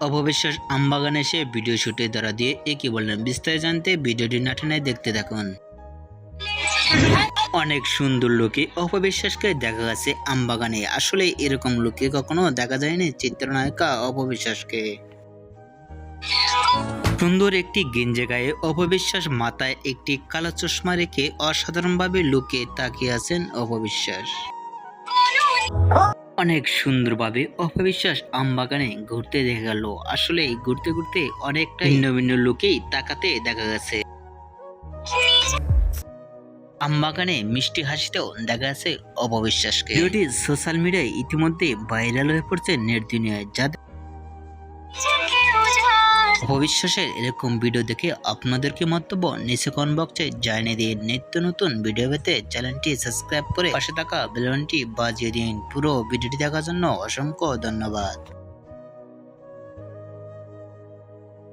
অপবিশ্বাস আমবাগানে এসে ভিডিও শুটে ধরা দিয়ে এ কি বললেন? বিস্তারিত জানতে ভিডিওটি নাটানায় দেখতে থাকুন। অনেক সুন্দর লোকে অপবিশ্বাসকে দেখা গেছে আমবাগানে। আসলে এরকম লোকে কখনো দেখা যায়নি চিত্রনায়িকা অপবিশ্বাসকে। সুন্দর একটি গেঞ্জে গায়ে অপবিশ্বাস মাথায় একটি কালো চশমা রেখে অসাধারণভাবে লুকে তাকিয়ে আছেন অপবিশ্বাস। অনেক সুন্দরভাবে অপবিশ্বাস আমবাগানে ঘুরতে দেখা গেল আসলে ঘুরতে ঘুরতে অনেকটা ভিন্ন ভিন্ন লোকেই তাকাতে দেখা গেছে। আমবাগানে মিষ্টি হাসিতেও দেখা গেছে অপবিশ্বাসকে। ভিডিওটি সোশ্যাল মিডিয়ায় ইতিমধ্যে ভাইরাল হয়ে পড়ছে নেট দুনিয়ায় যা অপবিশ্বাসের এরকম ভিডিও দেখে আপনাদেরকে মন্তব্য নিচে কমেন্ট বক্সে জানিয়ে দিন। নিত্য নতুন ভিডিও পেতে চ্যানেলটি সাবস্ক্রাইব করে পাশে থাকা বেলনটি বাজিয়ে দিন। পুরো ভিডিওটি দেখার জন্য অসংখ্য ধন্যবাদ।